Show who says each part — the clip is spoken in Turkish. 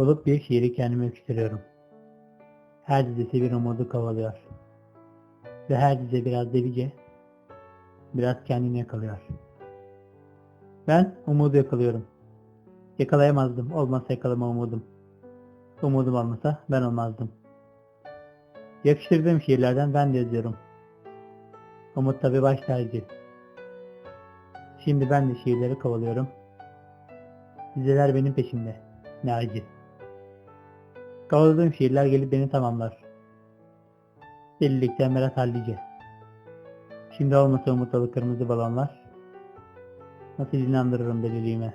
Speaker 1: Bulup bir şiiri kendime öksürüyorum. Her dizesi bir umudu kovalıyor. Ve her dize biraz delice, biraz kendini yakalıyor. Ben umudu yakalıyorum. Yakalayamazdım, olmasa yakalama umudum. Umudum olmasa ben olmazdım. Yakıştırdığım şiirlerden ben de yazıyorum. Umut tabi baş tacı. Şimdi ben de şiirleri kovalıyorum. Dizeler benim peşimde. Ne acı. Kovaladığım şiirler gelip beni tamamlar. Delilikten Berat Hallice. Şimdi olmasa umut dolu kırmızı balonlar. Nasıl inandırırım deliliğime.